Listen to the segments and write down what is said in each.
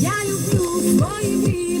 Я люблю свої мрії,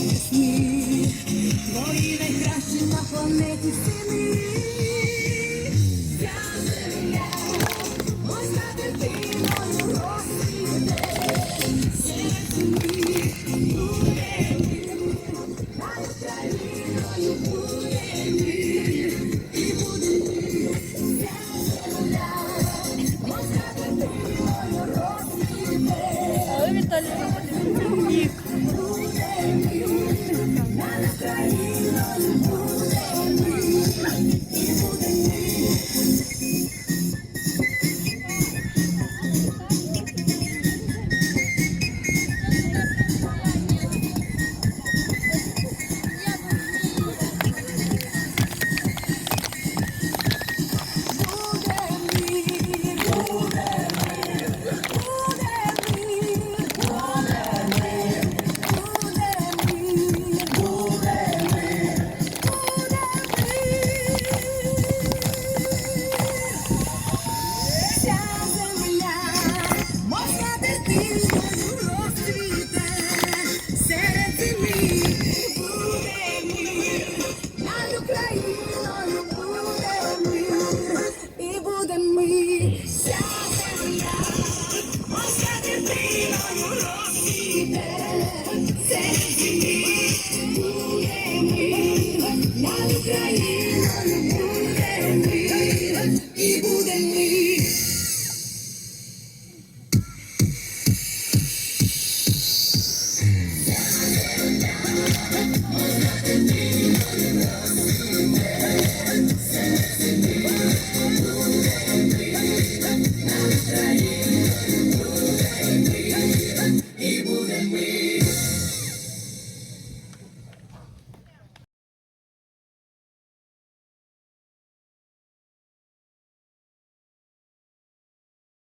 пісні, твої найкращі на планеті сини. Я земля, ось на дитиною розсвіте, Okay.